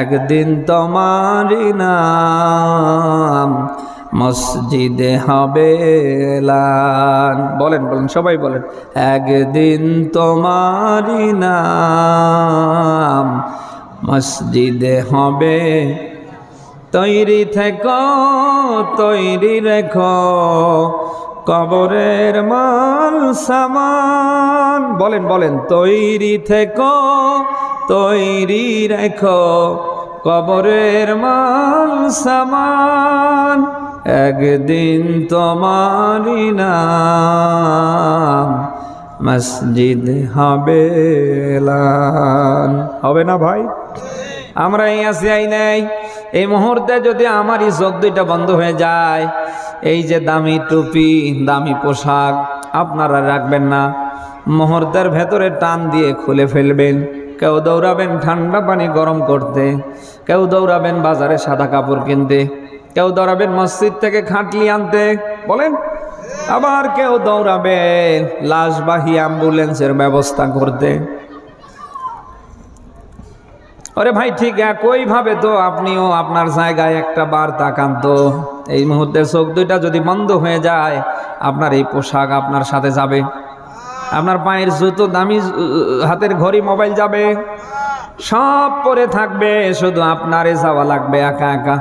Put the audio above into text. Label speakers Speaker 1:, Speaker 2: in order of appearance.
Speaker 1: একদিন তোমারই নাম মসজিদে হবে এলান। বলেন বলেন, সবাই বলেন। একদিন তোমারই নাম মসজিদে হবে। তৈরি থেকো, তৈরি রেখো কবরের মাল সামান। বলেন বলেন, তৈরি থেকো তৈরি রেখো কবরের মাল সামান। একদিন তোমারই নাম মসজিদ হবে হবে না ভাই? আমরা এই আছি, আই নাই। এই মুহূর্তে যদি আমার এই চোখ দুইটা বন্ধ হয়ে যায়, এই যে দামি টুপি, দামি পোশাক, আপনারা রাখবেন না। মুহূর্তের ভেতরে টান দিয়ে খুলে ফেলবেন। কেউ দৌড়াবেন ঠান্ডা পানি গরম করতে, কেউ দৌড়াবেন বাজারে সাদা কাপড় কিনতে, কেউ দৌড়াবেন মসজিদ থেকে খাটলি আনতে, বলেন, আবার কেউ দৌড়াবেন লাশবাহী অ্যাম্বুলেন্সের ব্যবস্থা করতে। ওরে ভাই, ঠিক একইভাবে তো আপনিও আপনার জায়গায় একটা বার তাকান তো। এই মুহূর্তে চোখ দুইটা যদি বন্ধ হয়ে যায়, আপনার এই পোশাক আপনার সাথে যাবে। আপনার পায়ের জুতো দামি হাতের ঘড়ি, মোবাইল যাবে। সব পরে থাকবে, শুধু আপনারে যাওয়া লাগবে একা একা।